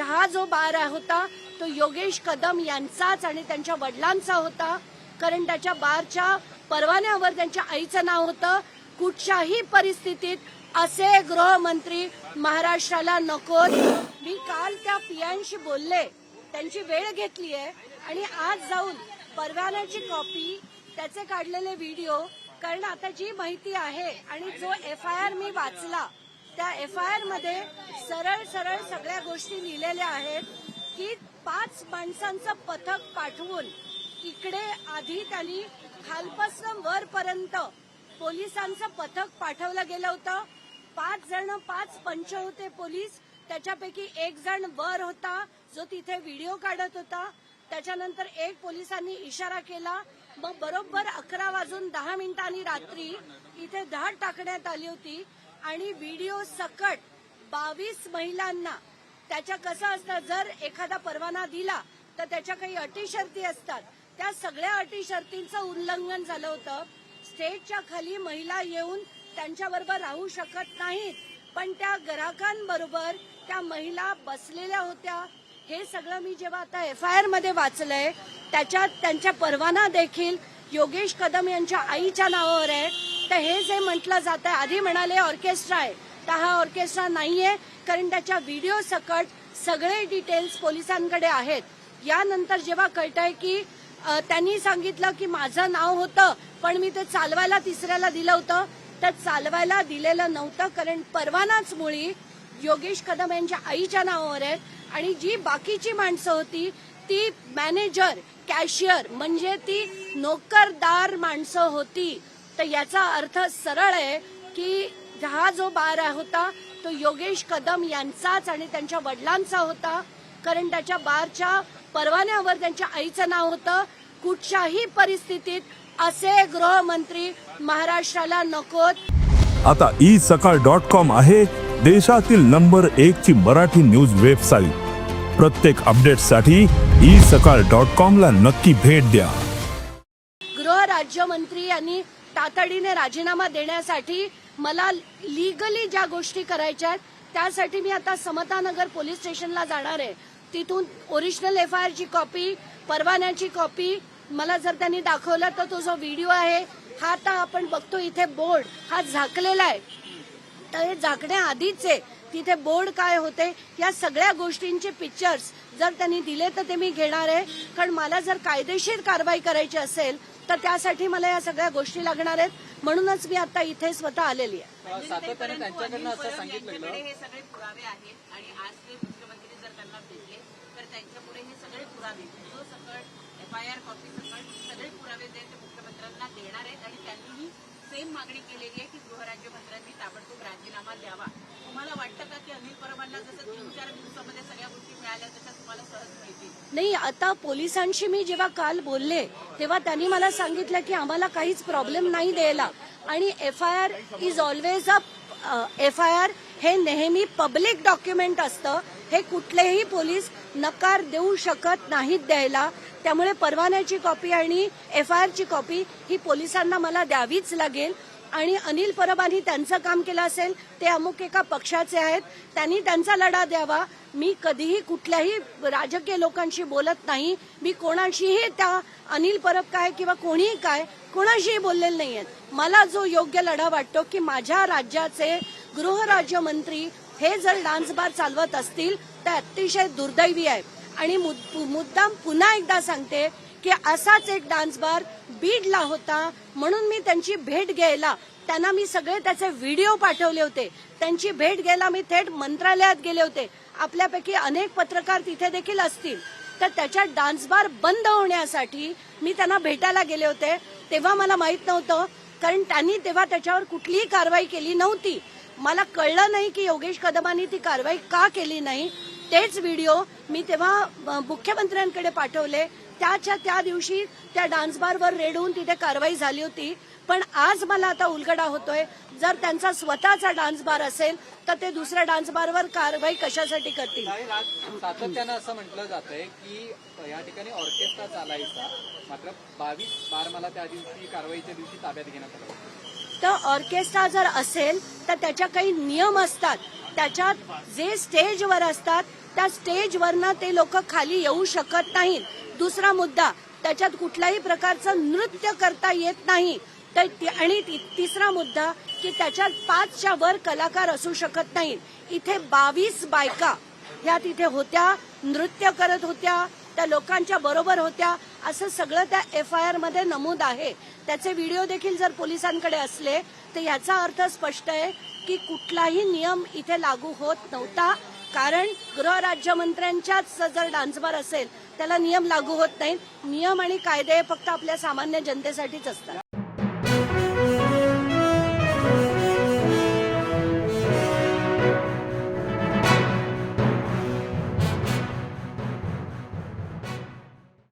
हा जो बार होता तो योगेश कदम यांचाच आणि त्यांच्या वडिलांचा होता. कारण त्याच्या बारच्या परवान्यावर त्यांच्या आईचं नाव होतं. कुठच्याही परिस्थितीत असे गृहमंत्री महाराष्ट्राला नकोत मी काल त्या पियांशी बोलले. त्यांची वेळ घेतली आहे. आणि आज जाऊन परवान्याची कॉपी त्याचे काढलेले व्हिडिओ कारण आता जी माहिती आहे आणि जो एफ आय आर मी वाचला त्या एफ आय आरमध्ये सरळ सरळ सगळ्या गोष्टी लिहिलेल्या आहेत की पाच माणसांचं पथक पाठवून इकडे आधी त्यांनी खालपासून वरपर्यंत पोलिसांचं पथक पाठवलं गेलं होतं. पाच जण पाच पंच होते पोलीस. त्याच्यापैकी एक जण वर होता जो तिथे व्हिडिओ काढत होता. त्याच्यानंतर एक पोलिसांनी इशारा केला. मग बरोबर अकरा वाजून दहा मिनिटांनी रात्री इथे धाड टाकण्यात आली होती. आणि व्हिडिओ सकट बावीस महिलांना. त्याच्या कसं असतं जर एखादा परवाना दिला तर त्याच्या काही अटी शर्ती असतात. त्या सगळ्या अटी शर्तींचं उल्लंघन झालं होतं. स्टेजच्या खाली महिला येऊन त्यांच्याबरोबर राहू शकत नाहीत. पण त्या ग्राहकांबरोबर त्या महिला बसलेल्या होत्या. हे सगळं मी जेव्हा आता एफ आय आरमध्ये वाचलंय त्याच्यात त्यांच्या परवाना देखील योगेश कदम यांच्या आईच्या नावावर आहे. तर हे जे म्हटलं जात आहे आधी म्हणाले ऑर्केस्ट्रा आहे. तर हा ऑर्केस्ट्रा नाहीये कारण त्याच्या व्हिडिओ सकट सगळे डिटेल्स पोलिसांकडे आहेत. यानंतर जेव्हा कळतंय की त्यांनी सांगितलं की माझं नाव होतं पण मी ते चालवायला तिसऱ्याला दिलं होतं. तर चालवायला दिलेलं नव्हतं कारण परवानाच मुळी योगेश कदम यांच्या आईच्या नावावर आहेत आणि जी बाकीची माणसं होती ती मॅनेजर कॅशियर म्हणजे ती नोकरदार माणसं होती. तर याचा अर्थ सरळ आहे की हा जो बार होता तो योगेश कदम यांचाच आणि त्यांच्या वडिलांचा होता. कारण त्याच्या बारच्या परवान्यावर त्यांच्या आईचं नाव होतं. कुठच्याही परिस्थितीत असे गृहमंत्री महाराष्ट्राला नकोत. आता ई सकाळ डॉट कॉम आहे देशातील नंबर एक ची मराठी न्यूज वेबसाईट. प्रत्येक अपडेटसाठी ई सकाळ डॉट कॉम ला नक्की भेट द्या. गृह राज्यमंत्री यांनी तातडीने राजीनामा देण्यासाठी मला लिगली ज्या गोष्टी करायच्या आहेत त्यासाठी मी आता समतानगर पोलीस स्टेशनला जाणार आहे. तिथून ओरिजिनल एफ आय आरची कॉपी परवान्याची कॉपी मला जर त्यांनी दाखवलं तर तो जो व्हिडिओ आहे हा आता आपण बघतो इथे बोर्ड हा झाकलेला आहे. तर हे झाकण्याआधीच आहे. तिथे बोर्ड काय होते या सगळ्या गोष्टींचे पिक्चर्स जर त्यांनी दिले तर ते मी घेणार आहे. कारण मला जर कायदेशीर कारवाई करायची असेल तर त्यासाठी मला या सगळ्या गोष्टी लागणार आहेत. म्हणूनच मी आता इथे स्वतः आलेली आहे. सातत्याने त्यांच्याकडनं असं सांगितलं यांच्याकडे हे सगळे पुरावे आहेत आणि आज ते मुख्यमंत्री जर त्यांना भेटले तर त्यांच्यापुढे हे सगळे पुरावे सकट एफ आय आर कॉपी सकट सगळे पुरावे जे ते मुख्यमंत्र्यांना देणार आहेत आणि त्यांनीही सेम मागणी केलेली आहे की गृहराज्यमंत्र्यांनी ताबडतोब राजीनामा द्यावा. तुम्हाला वाटतं का की अनिल परबांना जसं तीन चार दिवसामध्ये सगळ्या गोष्टी मिळाल्या तशा तुम्हाला सहज मिळतील? नाही आता पोलिसांशी मी जेव्हा काल बोलले तेव्हा त्यांनी मला सांगितलं की आम्हाला काहीच प्रॉब्लेम नाही द्यायला. आणि F I R is always a F I R हे नेहमी पब्लिक डॉक्युमेंट असतं. हे कुठलेही पोलीस नकार देऊ शकत नाहीत द्यायला. त्यामुळे परवान्याची कॉपी आणि एफ आय आरची कॉपी ही पोलिसांना मला द्यावीच लागेल. आणि अनिल परबांनी त्यांचं काम केलं असेल ते अमुक एका पक्षाचे आहेत. त्यांनी त्यांचा लढा द्यावा. मी कधीही कुठल्याही राजकीय लोकांशी बोलत नाही. मी कोणाशीही त्या अनिल परब काय किंवा कोणीही काय कोणाशीही बोललेले नाही आहेत मला जो योग्य लढा वाटतो की माझ्या राज्याचे गृहराज्यमंत्री हे जर डान्स बार चालवत असतील तर अतिशय दुर्दैवी आहे. आणि मुद्दाम पुन्हा एकदा सांगते की असाच एक डान्स बार बीडला होता म्हणून मी त्यांची भेट घ्यायला त्यांना मी सगळे त्याचे व्हिडिओ पाठवले होते. त्यांची भेट घ्यायला मी थेट मंत्रालयात गेले होते. आपल्यापैकी अनेक पत्रकार तिथे देखील असतील. तर त्याच्या डान्स बार बंद होण्यासाठी मी त्यांना भेटायला गेले होते. तेव्हा मला माहीत नव्हतं कारण त्यांनी तेव्हा त्याच्यावर कुठलीही कारवाई केली नव्हती. मला कळलं नाही की योगेश कदमांनी ती कारवाई का केली नाही. तेच व्हिडिओ मी तेव्हा मुख्यमंत्र्यांकडे पाठवले. त्याच्या त्या दिवशी त्या डान्स बारवर रेड होऊन तिथे कारवाई झाली होती. पण आज मला आता उलगडा होतोय. जर त्यांचा स्वतःचा डान्स बार असेल तर ते दुसऱ्या डान्स बारवर कारवाई कशासाठी करतील? सातत्यानं असं म्हटलं जात आहे की या ठिकाणी ऑर्केस्ट्रा चालायचा. मात्र बावीस बार मला त्या दिवशी कारवाईच्या दिवशी ताब्यात घेण्यात आलं. तर ऑर्केस्ट्रा जर असेल तर त्याच्या काही नियम असतात. त्याच्यात जे स्टेजवर असतात त्या स्टेजवरनं ते लोक खाली येऊ शकत नाहीत. दुसरा मुद्दा त्याच्यात कुठल्याही प्रकारचं नृत्य करता येत नाही. तर आणि तिसरा मुद्दा की त्याच्यात पाचच्या वर कलाकार असू शकत नाहीत. इथे बावीस बायका ह्या तिथे होत्या नृत्य करत होत्या त्या लोकांच्या बरोबर होत्या असं सगळं त्या एफ आय आरमध्ये नमूद आहे. त्याचे व्हिडिओ देखील जर पोलिसांकडे असले तर याचा अर्थ स्पष्ट आहे की कुठलाही नियम इथे लागू होत नव्हता. कारण गृह राज्यमंत्र्यांच्याच जर डान्सबार असेल त्याला नियम लागू होत नाहीत. नियम आणि कायदे फक्त आपल्या सामान्य जनतेसाठीच असतात.